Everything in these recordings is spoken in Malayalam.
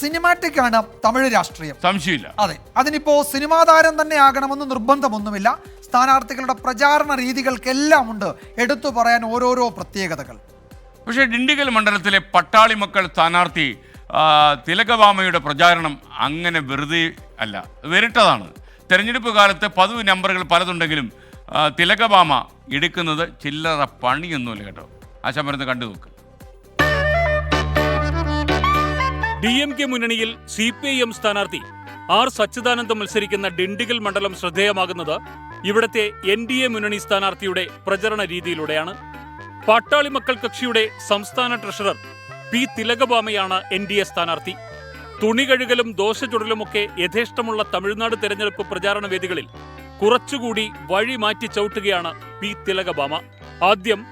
സിനിമാറ്റിക് ആണ് തമിഴ് രാഷ്ട്രീയം. സംശയമില്ല. അതെ. അതിനിപ്പോ സിനിമാ താരം തന്നെ ആകണമെന്ന് നിർബന്ധമൊന്നുമില്ല. സ്ഥാനാർത്ഥികളുടെ പ്രചാരണ രീതികൾക്കെല്ലാം ഉണ്ട് എടുത്തു പറയാൻ ഓരോരോ പ്രത്യേകതകൾ. പക്ഷേ ഡിണ്ടിഗൽ മണ്ഡലത്തിലെ പട്ടാളി മക്കൾ സ്ഥാനാർത്ഥി തിലകവാമയുടെ പ്രചാരണം അങ്ങനെ വെറുതെ അല്ല. വേറിട്ടതാണ്. തെരഞ്ഞെടുപ്പ് കാലത്ത് പതിവ് നമ്പറുകൾ പലതുണ്ടെങ്കിലും തിലകവാമ എടുക്കുന്നത് ചില്ലറ പണിയൊന്നുമില്ല കേട്ടോ. ആശാമരുന്ന് കണ്ടു നോക്ക് ഡി എം കെ മുന്നണിയിൽ സി പി ഐ എം സ്ഥാനാർത്ഥി ആർ സച്ചിദാനന്ദം മത്സരിക്കുന്ന ഡിണ്ടിഗൽ മണ്ഡലം ശ്രദ്ധേയമാകുന്നത് ഇവിടത്തെ എൻ ഡി എ മുന്നണി സ്ഥാനാർത്ഥിയുടെ പ്രചരണ രീതിയിലൂടെയാണ്. പാട്ടാളി മക്കൾ കക്ഷിയുടെ സംസ്ഥാന ട്രഷറർ പി തിലകബാമയാണ് എൻ ഡി എ സ്ഥാനാർത്ഥി. തുണി കഴുകലും ദോശ ചുടലുമൊക്കെ യഥേഷ്ടമുള്ള തമിഴ്നാട് തെരഞ്ഞെടുപ്പ് പ്രചാരണ വേദികളിൽ കുറച്ചുകൂടി വഴി മാറ്റി ചവിട്ടുകയാണ് പി തിലകബാമ. ആദ്യം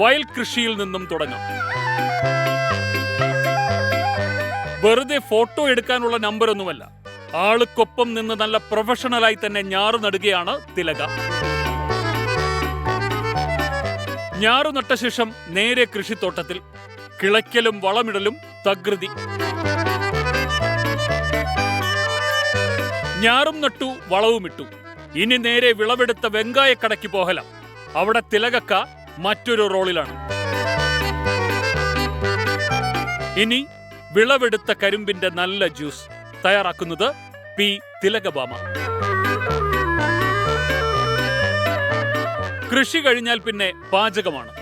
വയൽ കൃഷിയിൽ നിന്നും തുടങ്ങാം. വെറുതെ ഫോട്ടോ എടുക്കാനുള്ള നമ്പർ ഒന്നുമല്ല ആൾക്കൊപ്പം നിന്ന് നല്ല പ്രൊഫഷണലായി തന്നെ ഞാറ് നടുകയാണ് തിലക. ഞാറു നട്ട ശേഷം നേരെ കൃഷിത്തോട്ടത്തിൽ. കിളയ്ക്കലും വളമിടലും തകൃതി. ഞാറും നട്ടു വളവുമിട്ടു ഇനി നേരെ വിളവെടുത്ത വെങ്കായക്കടയ്ക്ക് പോകല. അവിടെ തിലകക്ക മറ്റൊരു റോളിലാണ്. ഇനി വിളവെടുത്ത കരിമ്പിന്റെ നല്ല ജ്യൂസ് തയ്യാറാക്കുന്നത് പി. തിലകബാമ. കൃഷി കഴിഞ്ഞാൽ പിന്നെ പാചകമാണ്.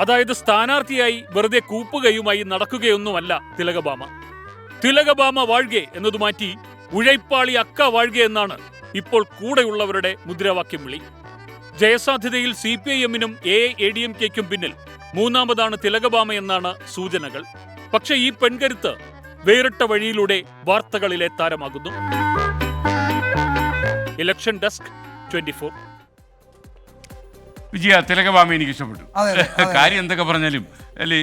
അതായത് സ്ഥാനാർത്ഥിയായി വെറുതെ കൂപ്പുകയുമായി നടക്കുകയൊന്നുമല്ല തിലകബാമ. തിലകബാമ വാഴ്കെ എന്നതു മാറ്റി ഉഴൈപ്പാളി അക്ക വാഴ്കെ എന്നാണ് ഇപ്പോൾ കൂടെയുള്ളവരുടെ മുദ്രാവാക്യം വിളി ജയസാധ്യതയിൽ സി പി ഐ എമ്മിനും എ എ ഡി എം കെക്കും പിന്നിൽ മൂന്നാമതാണ് തിലകബാമ എന്നാണ് സൂചനകൾ. പക്ഷേ ഈ പെൺകരുത്ത് വേറിട്ട വഴിയിലൂടെ വാർത്തകളിലെ താരമാകുന്നു. ഇലക്ഷൻ ഡെസ്ക് ട്വന്റി ഫോർ വിജയ തിലകവാമ എനിക്ക് ഇഷ്ടപ്പെട്ടു. കാര്യം എന്തൊക്കെ പറഞ്ഞാലും അല്ലേ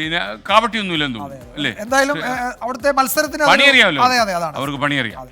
തോന്നുന്നു അല്ലേ? എന്തായാലും അവിടുത്തെ മത്സരത്തിന് പണിയറിയാമല്ലോ. അതെ അതെ അവർക്ക് പണിയറിയാം.